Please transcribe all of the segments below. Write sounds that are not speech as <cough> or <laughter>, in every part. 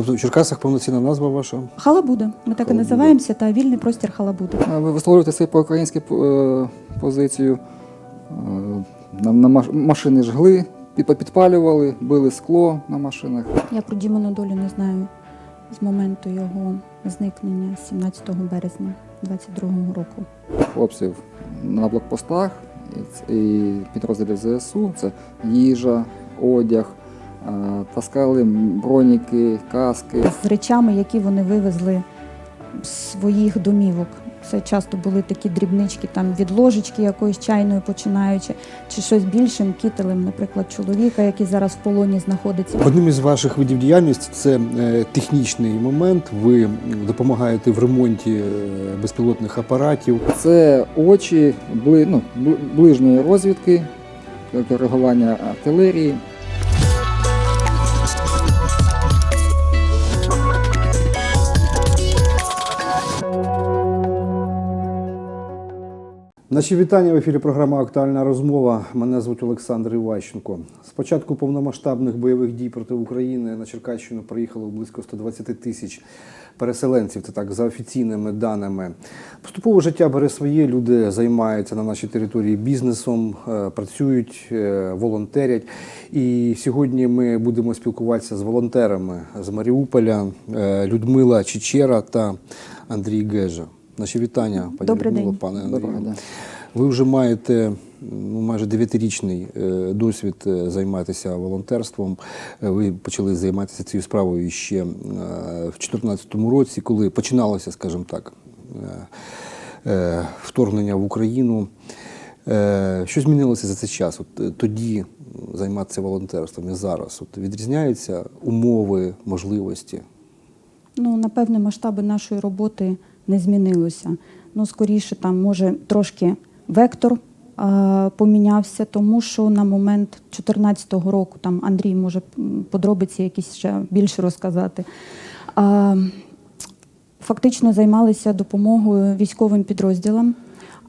Тобто в Черкасах повноцінна назва ваша? Халабуда. Ми так і називаємося, та вільний простір Халабуда. Ви висловлюєте свою проукраїнську е, позицію. Е, На, на машини жгли, підпалювали, били скло на машинах. Я про Дімону долю не знаю з моменту його зникнення 17 березня 22-го року. Хлопців на блокпостах і, підрозділів ЗСУ це їжа, одяг, таскали броніки, каски. З речами, які вони вивезли з своїх домівок. Це часто були такі дрібнички, там від ложечки якоїсь чайної починаючи, чи щось більшим кітелем, наприклад, чоловіка, який зараз в полоні знаходиться. Одним із ваших видів діяльності це е, технічний момент. Ви допомагаєте в ремонті е, безпілотних апаратів. Це очі бли, ну, ближньої розвідки, коригування артилерії. Наші вітання в ефірі. Програма Актуальна розмова. Мене звуть Олександр Іващенко. З початку повномасштабних бойових дій проти України на Черкащину приїхало близько 120 тисяч переселенців. Це так за офіційними даними. Поступово життя бере своє. Люди займаються на нашій території бізнесом, е, працюють, е, волонтерять. І сьогодні ми будемо спілкуватися з волонтерами з Маріуполя е, Людмила Чечера та Андрій Гежа. Наші вітання, пані Добрий Людмило, день. пане Андрію. Ви вже маєте ну, майже дев'ятирічний е, досвід е, займатися волонтерством. Е, Ви почали займатися цією справою ще в 2014 році, коли починалося, скажімо так, вторгнення в Україну. Що змінилося за цей час? От тоді займатися волонтерством і зараз От відрізняються умови, можливості. Ну, напевне, масштаби нашої роботи не змінилося. Ну, скоріше, там, може, трошки вектор е, помінявся, тому що на момент 2014 року, там Андрій може подробиці якісь ще більше розказати. Е, фактично займалися допомогою військовим підрозділам.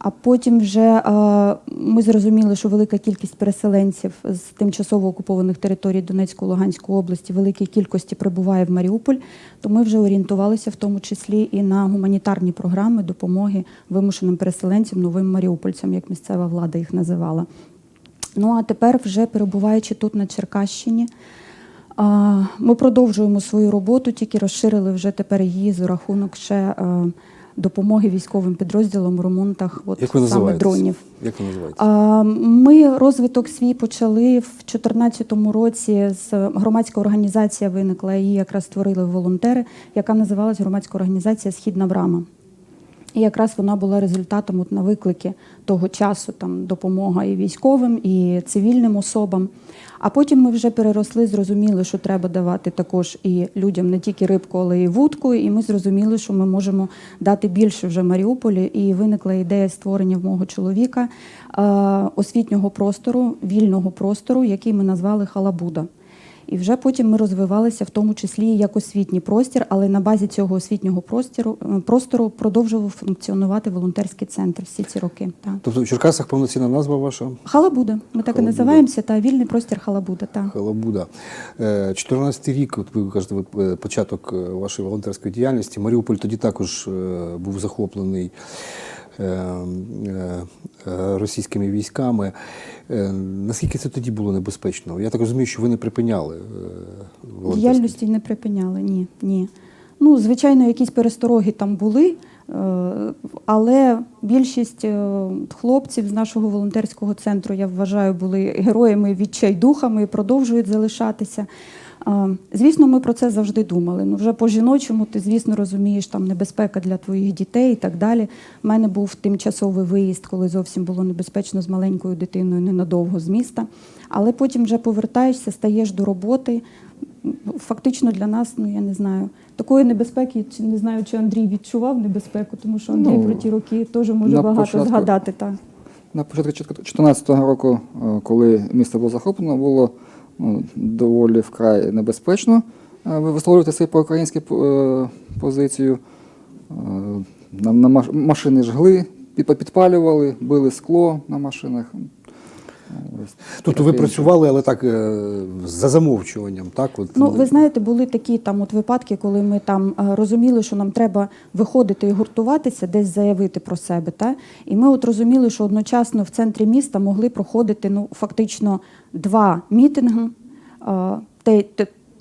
А потім вже е, ми зрозуміли, що велика кількість переселенців з тимчасово окупованих територій Донецької Луганської області великій кількості прибуває в Маріуполь. То ми вже орієнтувалися в тому числі і на гуманітарні програми допомоги вимушеним переселенцям, новим маріупольцям, як місцева влада їх називала. Ну а тепер, вже перебуваючи тут на Черкащині, ми продовжуємо свою роботу, тільки розширили вже тепер її за рахунок ще е, допомоги військовим підрозділам в ремонтах от, Як ви саме дронів. Як ви називаєтесь? Ми розвиток свій почали в 2014 році. З громадська організація виникла. Її якраз створили волонтери, яка називалась громадська організація Східна брама. І якраз вона була результатом от на виклики того часу, там допомога і військовим, і цивільним особам. А потім ми вже переросли, зрозуміли, що треба давати також і людям не тільки рибку, але й вудку. І ми зрозуміли, що ми можемо дати більше вже Маріуполі. І виникла ідея створення в мого чоловіка е, освітнього простору, вільного простору, який ми назвали Халабуда. І вже потім ми розвивалися в тому числі як освітній простір, але на базі цього освітнього простору, е, простору продовжував функціонувати волонтерський центр всі ці роки. Так. Тобто в Черкасах повноцінна назва ваша? Халабуда. Ми так і називаємося, та вільний простір Халабуда. Так. Халабуда. 14 рік, от ви кажете, е, початок е, вашої волонтерської діяльності. Маріуполь тоді також е, був захоплений е, е, е, російськими військами. Е, Наскільки це тоді було небезпечно? Я так розумію, що ви не припиняли е, Діяльності не припиняли. Ні, ні. Ну, звичайно, якісь перестороги там були, е, але більшість е, хлопців з нашого волонтерського центру, я вважаю, були героями відчайдухами і продовжують залишатися. Звісно, ми про це завжди думали. Ну, вже по-жіночому ти, звісно, розумієш, там небезпека для твоїх дітей і так далі. У мене був тимчасовий виїзд, коли зовсім було небезпечно з маленькою дитиною ненадовго з міста. Але потім вже повертаєшся, стаєш до роботи. Фактично для нас, ну я не знаю, такої небезпеки, чи не знаю, чи Андрій відчував небезпеку, тому що Андрій Ну, про ті роки теж може багато початку- згадати. Так. На початку 2014 року, е, коли місто було захоплено, було доволі вкрай небезпечно. висловлювати Ви висловлюєте свою проукраїнську е, позицію. Е, На, на машини жгли, підпалювали, били скло на машинах. Тобто ви працювали, але так е, за замовчуванням, так? От, Ну, ви знаєте, були такі там от випадки, коли ми там е, розуміли, що нам треба виходити і гуртуватися, десь заявити про себе. Та? І ми от розуміли, що одночасно в центрі міста могли проходити ну, фактично два мітинги. Е, те,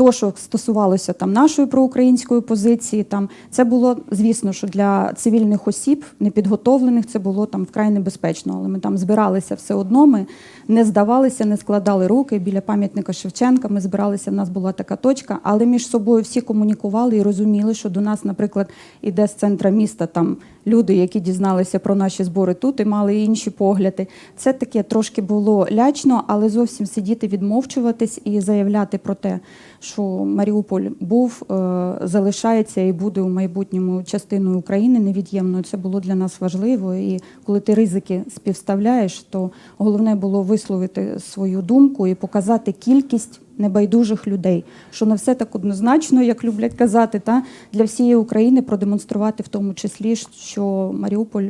то, що стосувалося там нашої проукраїнської позиції, там це було звісно, що для цивільних осіб непідготовлених це було там вкрай небезпечно. Але ми там збиралися все одно. Ми не здавалися, не складали руки біля пам'ятника Шевченка. Ми збиралися. В нас була така точка, але між собою всі комунікували і розуміли, що до нас, наприклад, іде з центра міста там люди, які дізналися про наші збори тут і мали інші погляди. Це таке трошки було лячно, але зовсім сидіти, відмовчуватись і заявляти про те, що Маріуполь був, е, залишається і буде у майбутньому частиною України невід'ємною. Це було для нас важливо. І коли ти ризики співставляєш, то головне було висловити свою думку і показати кількість небайдужих людей, що не все так однозначно, як люблять казати, та для всієї України продемонструвати в тому числі, що Маріуполь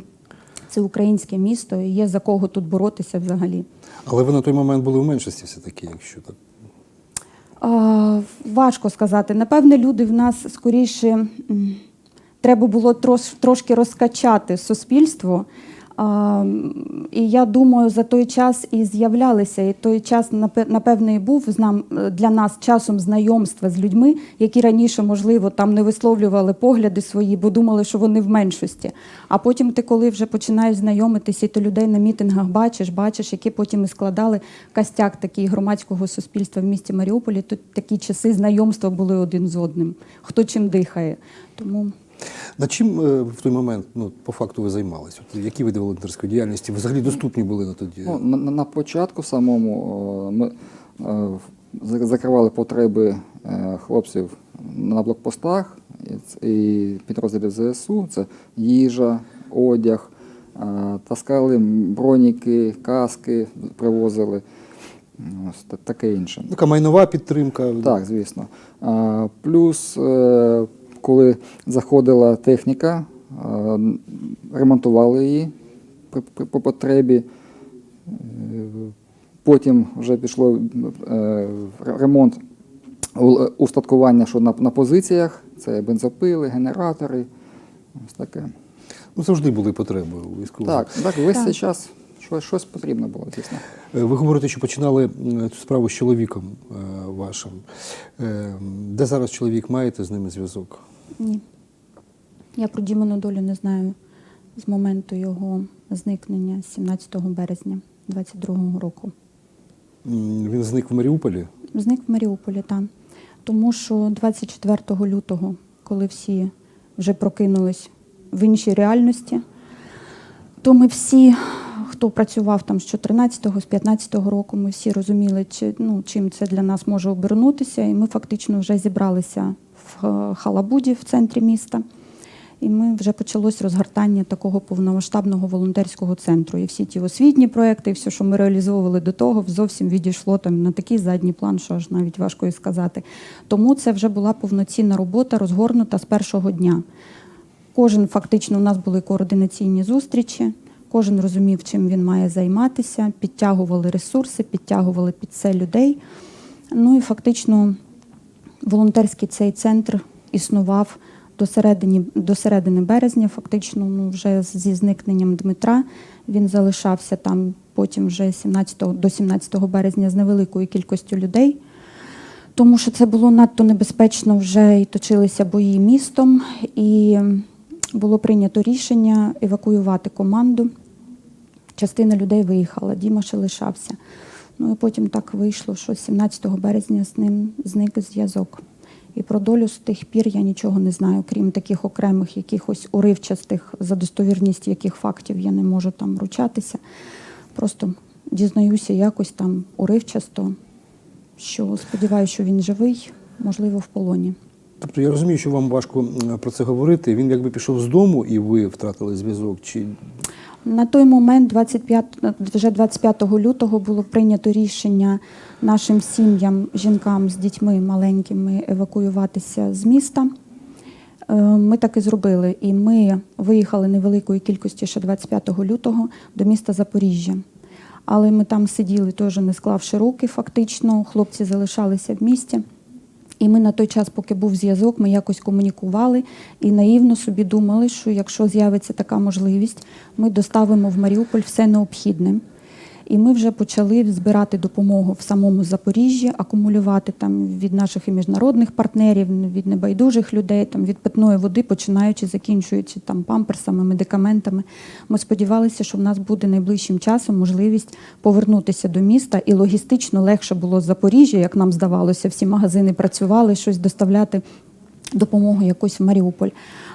це українське місто і є за кого тут боротися взагалі. Але ви на той момент були в меншості все-таки, якщо так. А, важко сказати. Напевне, люди в нас скоріше треба було трош, трошки розкачати суспільство. І я думаю, за той час і з'являлися, і той час напе- напевне і був для нас часом знайомства з людьми, які раніше, можливо, там не висловлювали погляди свої, бо думали, що вони в меншості. А потім ти, коли вже починаєш знайомитися, і ти людей на мітингах бачиш, бачиш, які потім і складали костяк такий громадського суспільства в місті Маріуполі. Тут такі часи знайомства були один з одним, хто чим дихає. Тому Над чим е, в той момент, ну, по факту, ви займалися? Які види волонтерської діяльності взагалі доступні були на тоді? Ну, на, на- на початку самому ми е, закривали потреби е, хлопців на блокпостах і підрозділів ЗСУ. Це їжа, одяг, е, таскали броніки, каски привозили. Ось таке інше. Така майнова підтримка. Так, звісно. Плюс, е, коли заходила техніка, е, ремонтували її по потребі. Е, Потім вже пішло е, ремонт устаткування, що на, на позиціях, це бензопили, генератори. Ось таке. Ну, завжди були потреби у військових. Так, так, весь Так. цей час щось, щось потрібно було, звісно. Е, Ви говорите, що починали цю справу з чоловіком е, вашим. Е, Де зараз чоловік маєте з ними зв'язок? ні. Я про Дімону долю не знаю з моменту його зникнення 17 березня 22-го року. Він зник в Маріуполі. Зник в Маріуполі, там. Тому що 24 лютого, коли всі вже прокинулись в іншій реальності, то ми всі, хто працював там з 14-го, з 15-го року, ми всі розуміли, чи, ну, чим це для нас може обернутися. І ми фактично вже зібралися в е, Халабуді, в центрі міста. І ми вже почалось розгортання такого повномасштабного волонтерського центру. І всі ті освітні проекти, і все, що ми реалізовували до того, зовсім відійшло там на такий задній план, що аж навіть важко і сказати. Тому це вже була повноцінна робота, розгорнута з першого дня. Кожен фактично у нас були координаційні зустрічі. Кожен розумів, чим він має займатися, підтягували ресурси, підтягували під це людей. Ну і фактично волонтерський цей центр існував до середини, до середини березня. Фактично, ну вже зі зникненням Дмитра він залишався там потім вже 17, до 17 березня з невеликою кількістю людей. Тому що це було надто небезпечно, вже і точилися бої містом, і було прийнято рішення евакуювати команду. Частина людей виїхала, Діма ще лишався. Ну і потім так вийшло, що 17 березня з ним зник зв'язок. І про долю з тих пір я нічого не знаю, крім таких окремих якихось уривчастих, за достовірність яких фактів я не можу там ручатися. Просто дізнаюся якось там уривчасто, що сподіваюся, що він живий, можливо, в полоні. Тобто я розумію, що вам важко про це говорити. Він якби пішов з дому і ви втратили зв'язок. Чи На той момент, 25, вже 25 лютого, було прийнято рішення нашим сім'ям, жінкам з дітьми маленькими евакуюватися з міста. Е, Ми так і зробили. І ми виїхали невеликою кількістю ще 25 лютого до міста Запоріжжя. але ми там сиділи теж не склавши руки, фактично. Хлопці залишалися в місті. І ми на той час, поки був зв'язок, ми якось комунікували і наївно собі думали, що якщо з'явиться така можливість, ми доставимо в Маріуполь все необхідне. І ми вже почали збирати допомогу в самому Запоріжжі, акумулювати там від наших і міжнародних партнерів, від небайдужих людей, там від питної води, починаючи, закінчуючи там памперсами, медикаментами. Ми сподівалися, що в нас буде найближчим часом можливість повернутися до міста, і логістично легше було з Запоріжжя, як нам здавалося, всі магазини працювали, щось доставляти допомогу якусь в Маріуполь.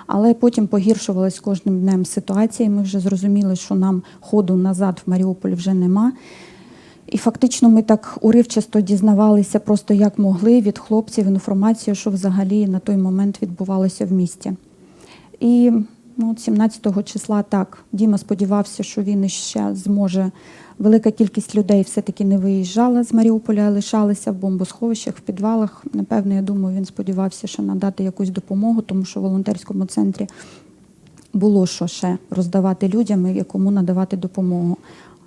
Але потім погіршувалась кожним днем ситуація, і ми вже зрозуміли, що нам ходу назад в Маріуполь вже нема. І фактично ми так уривчасто дізнавалися просто як могли від хлопців інформацію, що взагалі на той момент відбувалося в місті. І ну, от 17 числа так, Діма сподівався, що він іще зможе. Велика кількість людей все-таки не виїжджала з Маріуполя, а лишалися в бомбосховищах, в підвалах. Напевно, я думаю, він сподівався, що надати якусь допомогу, тому що в волонтерському центрі було що ще роздавати людям і кому надавати допомогу.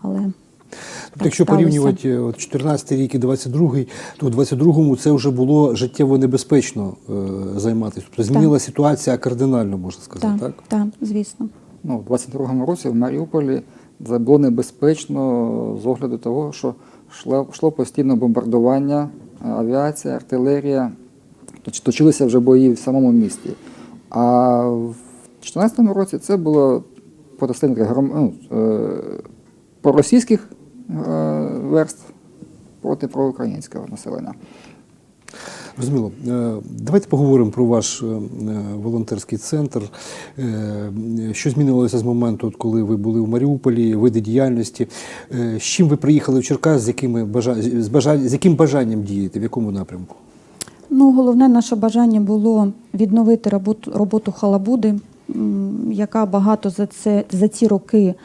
Але Тобто, так якщо сталося. порівнювати е, от 14 рік і 22-й, то у 22-му це вже було життєво небезпечно е, займатися. Тобто змінила ситуація кардинально, можна сказати, так, так? так, звісно. Ну, у 22-му році в Маріуполі це було небезпечно з огляду того, що йшло, постійно бомбардування, авіація, артилерія, точилися вже бої в самому місті. А в 2014 році це було гром, ну, е, проросійських е, верств проти проукраїнського населення. Розуміло. Е, Давайте поговоримо про ваш е, е, волонтерський центр. Що змінилося з моменту, коли ви були в Маріуполі, види діяльності? З чим ви приїхали в Черкас, з, якими бажа... з, бажа... з яким бажанням діяти, в якому напрямку? Ну, головне наше бажання було відновити роботу, роботу халабуди, яка багато за, це, за ці роки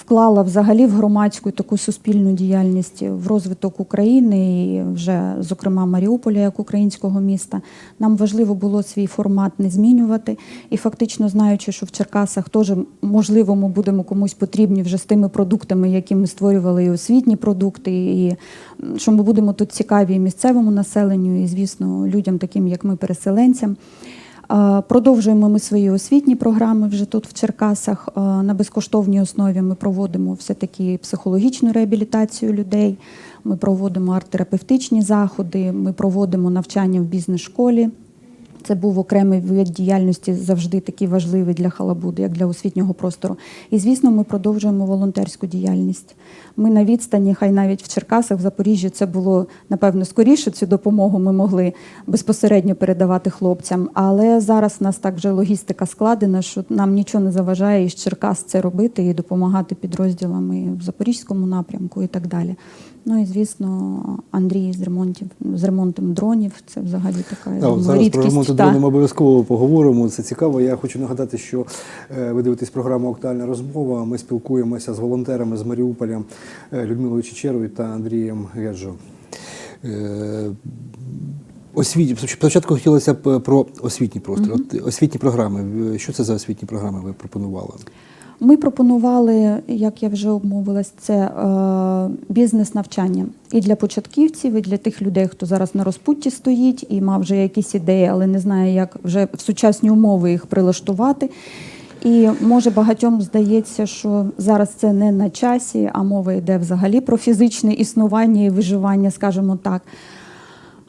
вклала взагалі в громадську таку суспільну діяльність в розвиток України і вже, зокрема, Маріуполя як українського міста. Нам важливо було свій формат не змінювати. І фактично, знаючи, що в Черкасах теж можливо ми будемо комусь потрібні вже з тими продуктами, які ми створювали, і освітні продукти, і що ми будемо тут цікаві і місцевому населенню, і, звісно, людям, таким як ми, переселенцям. Продовжуємо ми свої освітні програми вже тут в Черкасах. На безкоштовній основі ми проводимо все-таки психологічну реабілітацію людей. Ми проводимо арт-терапевтичні заходи, ми проводимо навчання в бізнес-школі. Це був окремий вид діяльності завжди такий важливий для халабуди, як для освітнього простору. І звісно, ми продовжуємо волонтерську діяльність. Ми на відстані, хай навіть в Черкасах, в Запоріжжі, це було напевно скоріше. Цю допомогу ми могли безпосередньо передавати хлопцям. Але зараз в нас так вже логістика складена, що нам нічого не заважає із Черкас це робити і допомагати підрозділам і в Запорізькому напрямку і так далі. Ну і звісно, Андрій з ремонтів з ремонтом дронів. Це взагалі така Так, думаю, зараз про рідкість. ремонт та. дроном обов'язково поговоримо. Це цікаво. Я хочу нагадати, що е, ви дивитесь програму Актуальна розмова. Ми спілкуємося з волонтерами з Маріуполя е, Людмилою Чечеровою та Андрієм Геджо. Е, Освіт... Спочатку хотілося б про освітній простір. От освітні програми. Що це за освітні програми ви пропонували? Ми пропонували, як я вже обмовилась, це е, бізнес-навчання і для початківців, і для тих людей, хто зараз на розпутті стоїть і мав вже якісь ідеї, але не знає, як вже в сучасні умови їх прилаштувати. І може багатьом здається, що зараз це не на часі, а мова йде взагалі про фізичне існування і виживання, скажімо так.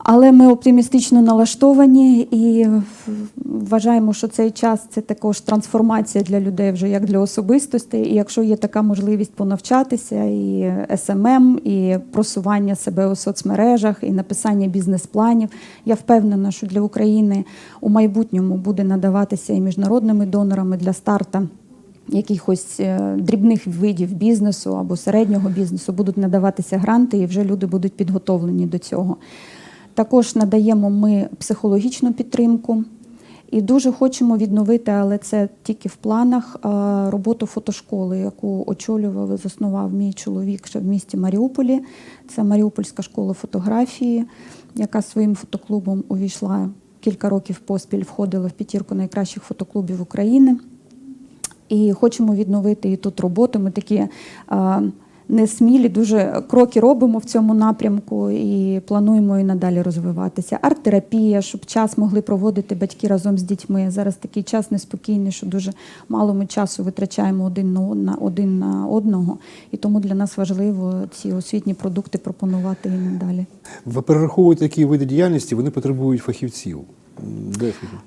Але ми оптимістично налаштовані і вважаємо, що цей час це також трансформація для людей, вже як для особистостей. І якщо є така можливість понавчатися, і СММ, і просування себе у соцмережах, і написання бізнес-планів, я впевнена, що для України у майбутньому буде надаватися і міжнародними донорами для старта якихось е, дрібних видів бізнесу або середнього бізнесу будуть надаватися гранти, і вже люди будуть підготовлені до цього. Також надаємо ми психологічну підтримку. І дуже хочемо відновити, але це тільки в планах роботу фотошколи, яку очолював заснував мій чоловік ще в місті Маріуполі. Це Маріупольська школа фотографії, яка своїм фотоклубом увійшла кілька років поспіль, входила в п'ятірку найкращих фотоклубів України. І хочемо відновити і тут роботу. Ми такі не смілі, дуже кроки робимо в цьому напрямку і плануємо і надалі розвиватися. Арт-терапія, щоб час могли проводити батьки разом з дітьми. Зараз такий час неспокійний, що дуже мало ми часу витрачаємо один на од- один на одного. І тому для нас важливо ці освітні продукти пропонувати і надалі. Ви перераховуєте такі види діяльності, вони потребують фахівців. Де фахівці?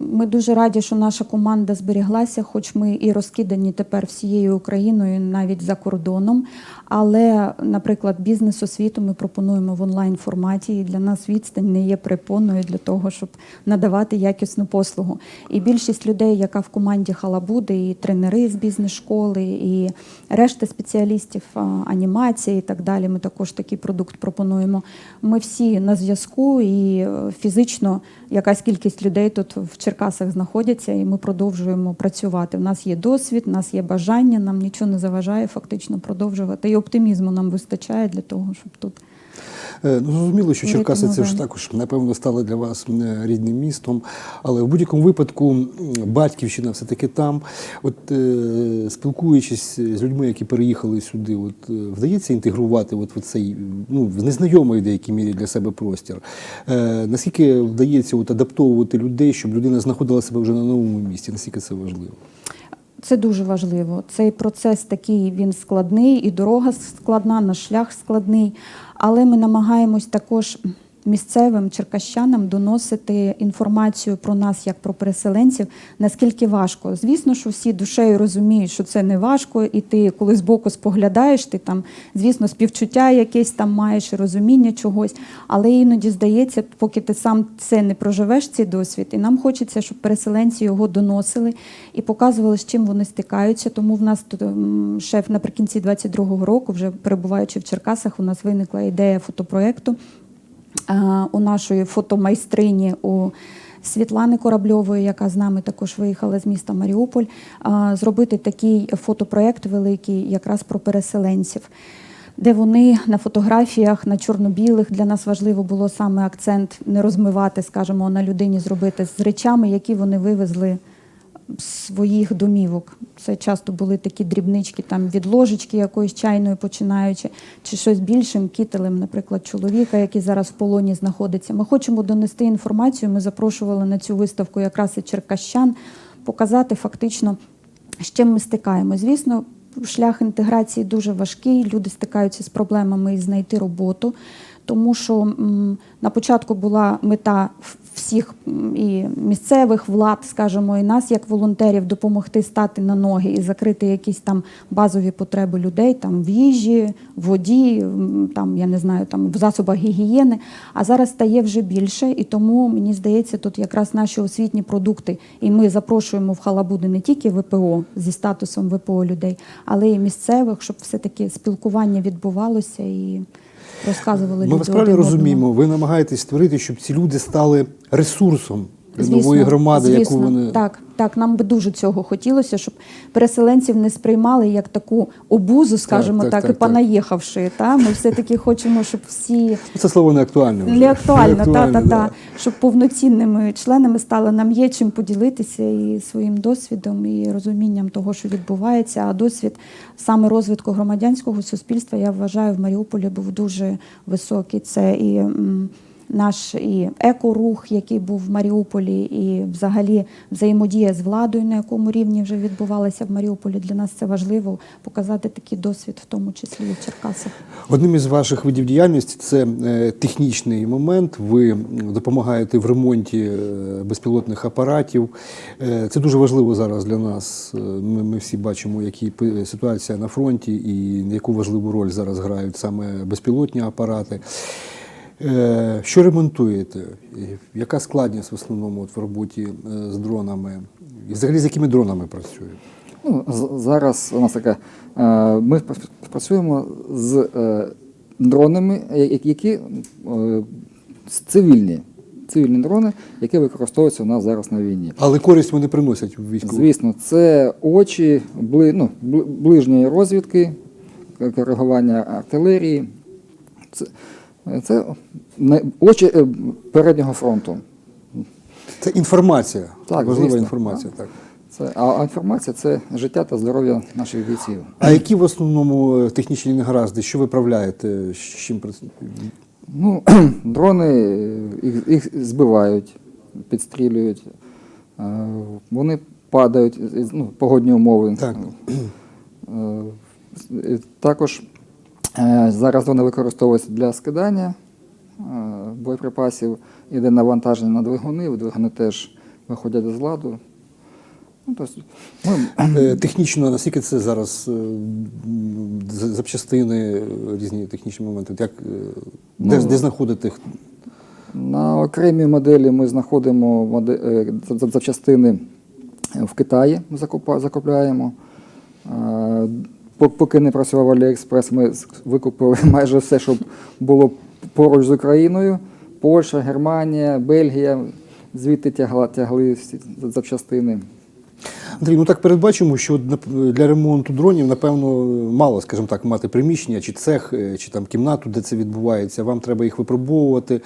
Ми дуже раді, що наша команда зберіглася, хоч ми і розкидані тепер всією Україною, навіть за кордоном. Але, наприклад, бізнес-освіту ми пропонуємо в онлайн форматі, і для нас відстань не є препоною для того, щоб надавати якісну послугу. І більшість людей, яка в команді Халабуди, і тренери з бізнес-школи, і решта спеціалістів анімації і так далі. Ми також такий продукт пропонуємо. Ми всі на зв'язку і е, фізично якась кількість людей тут в Черкасах знаходяться, і ми продовжуємо працювати. У нас є досвід, у нас є бажання, нам нічого не заважає фактично продовжувати. Оптимізму нам вистачає для того, щоб тут. Е, Ну, зрозуміло, що Черкаси це ж також, напевно, стали для вас е, рідним містом. Але в будь-якому випадку батьківщина все-таки там. От е, спілкуючись з людьми, які переїхали сюди, от е, вдається інтегрувати от в цей ну, в незнайомий в деякій мірі для себе простір. Е, наскільки вдається от, адаптовувати людей, щоб людина знаходила себе вже на новому місці? Наскільки це важливо? Це дуже важливо. Цей процес такий він складний, і дорога складна, наш шлях складний. Але ми намагаємось також місцевим черкащанам доносити інформацію про нас як про переселенців, наскільки важко. Звісно, що всі душею розуміють, що це не важко, і ти коли збоку споглядаєш, ти там, звісно, співчуття якесь там маєш, розуміння чогось. Але іноді здається, поки ти сам це не проживеш, цей досвід, і нам хочеться, щоб переселенці його доносили і показували, з чим вони стикаються. Тому в нас тут шеф наприкінці 22-го року, вже перебуваючи в Черкасах, у нас виникла ідея фотопроекту у нашої фотомайстрині у Світлани Корабльової, яка з нами також виїхала з міста Маріуполь, е, зробити такий фотопроект великий якраз про переселенців. Де вони на фотографіях на чорно-білих для нас важливо було саме акцент не розмивати, скажімо, на людині зробити з речами, які вони вивезли своїх домівок. Це часто були такі дрібнички, там від ложечки якоїсь чайної починаючи, чи щось більшим кітелем, наприклад, чоловіка, який зараз в полоні знаходиться. Ми хочемо донести інформацію. Ми запрошували на цю виставку якраз і черкащан, показати фактично, з чим ми стикаємо. Звісно, шлях інтеграції дуже важкий. Люди стикаються з проблемами і знайти роботу. Тому що м, на початку була мета всіх і місцевих влад, скажімо, і нас, як волонтерів, допомогти стати на ноги і закрити якісь там базові потреби людей там в їжі, в воді, там я не знаю, там в засобах гігієни. А зараз стає вже більше, і тому мені здається, тут якраз наші освітні продукти, і ми запрошуємо в халабуди не тільки ВПО зі статусом ВПО людей, але й місцевих, щоб все таки спілкування відбувалося і розказували Ми вас правильно розуміємо. Ви намагаєтесь створити, щоб ці люди стали ресурсом Звісно, нової громади, звісно, яку вони так, так. Нам би дуже цього хотілося, щоб переселенців не сприймали як таку обузу, скажімо так, так, так, і так. понаїхавши. Та ми все таки <laughs> хочемо, щоб всі Ну, це слово не актуальне. вже. не актуально, та, та, актуальне, та, щоб повноцінними членами стали. Нам є чим поділитися і своїм досвідом, і розумінням того, що відбувається. А досвід саме розвитку громадянського суспільства, я вважаю, в Маріуполі був дуже високий. Це і наш і екорух, який був в Маріуполі, і взагалі взаємодія з владою, на якому рівні вже відбувалася в Маріуполі. Для нас це важливо показати такий досвід, в тому числі і в Черкасах. Одним із ваших видів діяльності це е, технічний момент. Ви допомагаєте в ремонті е, безпілотних апаратів. Е, Це дуже важливо зараз для нас. Ми, ми всі бачимо, які ситуація на фронті і яку важливу роль зараз грають саме безпілотні апарати. Е, Що ремонтуєте? Яка складність в основному от в роботі е, з дронами? І взагалі з якими дронами працюєте? Ну, зараз у нас така. е, Ми працюємо з дронами, які цивільні. Цивільні дрони, які використовуються у нас зараз на війні. Але користь вони приносять в військову. Звісно, це очі бли, ну, ближньої розвідки, коригування артилерії. Це, це очі е, переднього фронту. Це інформація. Так, важлива звісно. інформація. Так. Це, а, інформація це життя та здоров'я наших бійців. А які в основному е, технічні негаразди? Що ви правляєте? З чим Ну, <clears throat> дрони е, їх, їх збивають, підстрілюють, вони падають, ну, погодні умови. Так. Також зараз вони використовуються для скидання е, боєприпасів, іде навантаження на двигуни, двигуни теж виходять з ладу. Ну, ми, Е, <clears throat> Технічно, наскільки це зараз е, запчастини, е, різні технічні моменти? Як, е, де, Ну, де знаходити? На окремій моделі ми знаходимо е, запчастини в Китаї, ми закупляємо. Поки не працював Аліекспрес, ми викупили <laughs> майже все, що було поруч з Україною. Польща, Германія, Бельгія, звідти тягли всі запчастини. Андрій, ну так передбачимо, що для ремонту дронів, напевно, мало, скажімо так, мати приміщення, чи цех, е, чи там кімнату, де це відбувається. Вам треба їх випробовувати,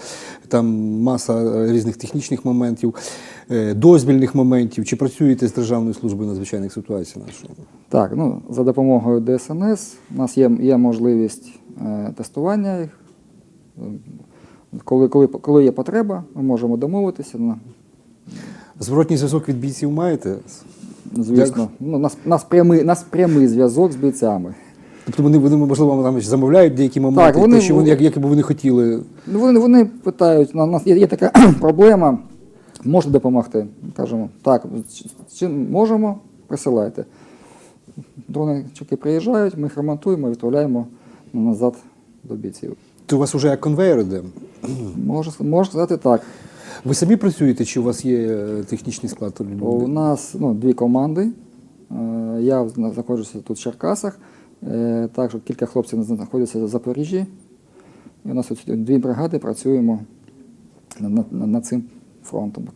там маса різних технічних моментів, е, дозвільних моментів. Чи працюєте з Державною службою надзвичайних ситуацій нашою? Так, ну, за допомогою ДСНС у нас є, є можливість е, тестування їх. Коли, коли, коли є потреба, ми можемо домовитися. Зворотній зв'язок від бійців маєте? Звісно, ну, нас, нас, прямий, нас прямий зв'язок з бійцями. Тобто вони, вони можливо, там замовляють деякі моменти, вони- те, що вони, як, як би вони хотіли. Ну, вони, вони питають, у нас є, є така <clears throat> проблема, можете допомогти? Кажемо, так, чи- можемо, присилайте. Дрончики приїжджають, ми їх ремонтуємо, відправляємо назад до бійців. То у вас вже як конвейер іде? Можу, можу сказати так. Ви самі працюєте, чи у вас є е, технічний склад? У нас ну, дві команди. Е, Я знаходжуся тут в Черкасах. Е, Також кілька хлопців знаходяться в Запоріжжі. І у нас тут дві бригади працюємо над, над, над цим фронтом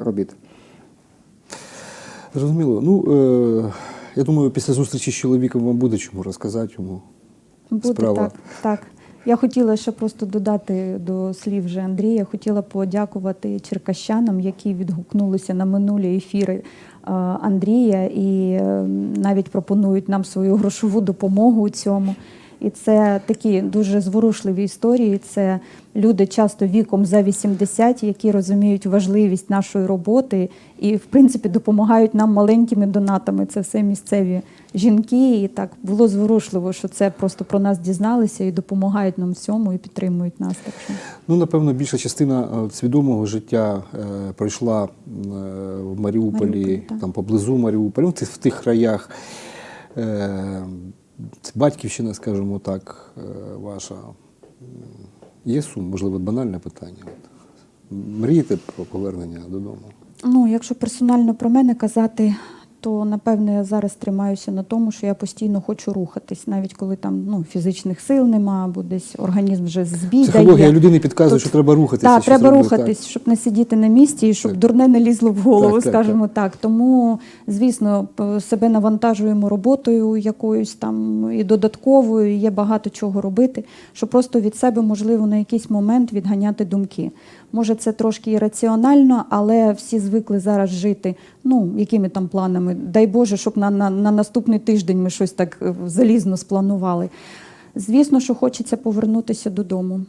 робіт. Зрозуміло. Ну, е, я думаю, після зустрічі з чоловіком вам буде чому розказати йому. Буде Справа. так. так. Я хотіла ще просто додати до слів вже Андрія. Хотіла подякувати черкащанам, які відгукнулися на минулі ефіри е, Андрія і е, навіть пропонують нам свою грошову допомогу у цьому. І це такі дуже зворушливі історії. Це люди часто віком за 80, які розуміють важливість нашої роботи і, в принципі, допомагають нам маленькими донатами. Це все місцеві жінки. І так було зворушливо, що це просто про нас дізналися і допомагають нам всьому і підтримують нас. Так що Ну, напевно, більша частина е, свідомого життя е, пройшла е, в Маріуполі, Маріуполі, там поблизу Маріуполя, ну, в тих краях. Батьківщина, скажімо так, е, ваша. Є сум, можливо, банальне питання. Мрієте про повернення додому? Ну, якщо персонально про мене казати, то напевно я зараз тримаюся на тому, що я постійно хочу рухатись, навіть коли там ну, фізичних сил нема, або десь організм вже збій Психологія людини підказує, Тут- що треба рухатися. Так, треба робити, рухатись, щоб не сидіти на місці і щоб Так. дурне не лізло в голову, Так, так, скажімо так. Тому, звісно, себе навантажуємо роботою якоюсь там і додатковою, і є багато чого робити, щоб просто від себе, можливо, на якийсь момент відганяти думки. Може, це трошки ірраціонально, але всі звикли зараз жити. Ну, якими там планами? Дай Боже, щоб на, на, на наступний тиждень ми щось так е, залізно спланували. Звісно, що хочеться повернутися додому.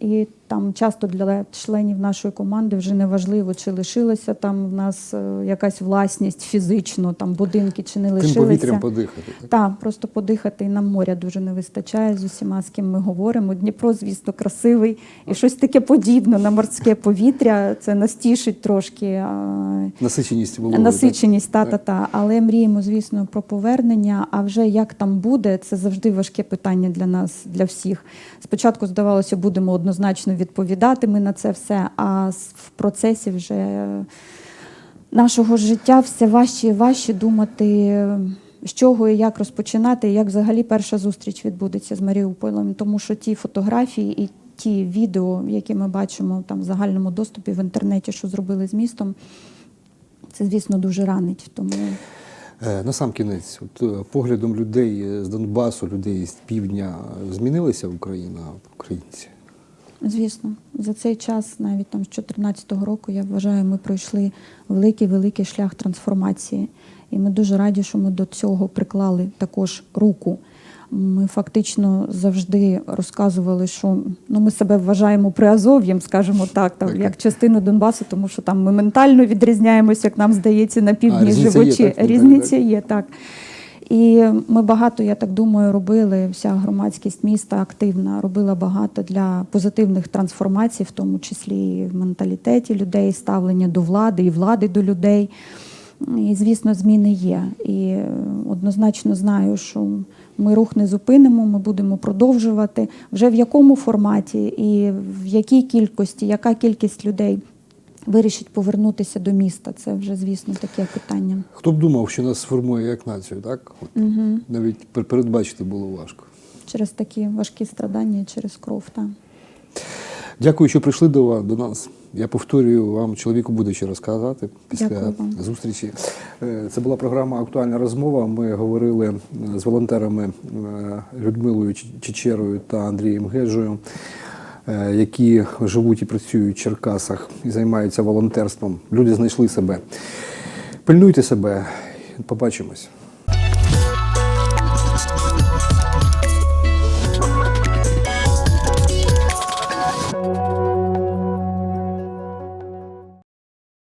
І там часто для членів нашої команди вже не важливо, чи лишилася там в нас е, якась власність фізично, там будинки чи не Тим лишилися. повітрям подихати. Так? Так, просто подихати і нам моря дуже не вистачає з усіма, з ким ми говоримо. Дніпро, звісно, красивий і щось таке подібне на морське повітря. Це нас тішить трошки. Насиченість вологою. Насиченість, та, Так. та, та. Але мріємо, звісно, про повернення. А вже як там буде, це завжди важке питання для нас, для всіх. Спочатку здавалося, будемо однозначно відповідати ми на це все, а в процесі вже нашого життя все важче і важче думати, з чого і як розпочинати, і як взагалі перша зустріч відбудеться з Маріуполем. Тому що ті фотографії і ті відео, які ми бачимо там в загальному доступі в інтернеті, що зробили з містом, це, звісно, дуже ранить. Тому Е, На сам кінець, от, е, поглядом людей е, з Донбасу, людей з півдня, е, змінилася Україна, українці? Звісно, за цей час, навіть там з 2014 року, я вважаю, ми пройшли великий великий шлях трансформації. І ми дуже раді, що ми до цього приклали також руку. Ми фактично завжди розказували, що ну, ми себе вважаємо приазов'ям, скажімо так, там, як частину Донбасу, тому що там ми ментально відрізняємося, як нам здається, на півдні різниця є, живучі. Так, Різниця є, так. І ми багато, я так думаю, робили. Вся громадськість міста активна, робила багато для позитивних трансформацій, в тому числі і в менталітеті людей, ставлення до влади і влади до людей. І, звісно, зміни є. І е, однозначно знаю, що ми рух не зупинимо, ми будемо продовжувати. Вже в якому форматі і в якій кількості, яка кількість людей вирішить повернутися до міста. Це вже, звісно, таке питання. Хто б думав, що нас сформує як націю, так? От, Угу. Навіть передбачити було важко. Через такі важкі страдання, через кров. Так. Дякую, що прийшли до, ва- до нас. Я повторюю, вам чоловіку буде що розказати після Дякую вам. зустрічі. Е, Це була програма Актуальна розмова. Ми говорили е, з волонтерами е, Людмилою Чечерою та Андрієм Геджею, е, які живуть і працюють в Черкасах і займаються волонтерством. Люди знайшли себе. Пильнуйте себе. Побачимось.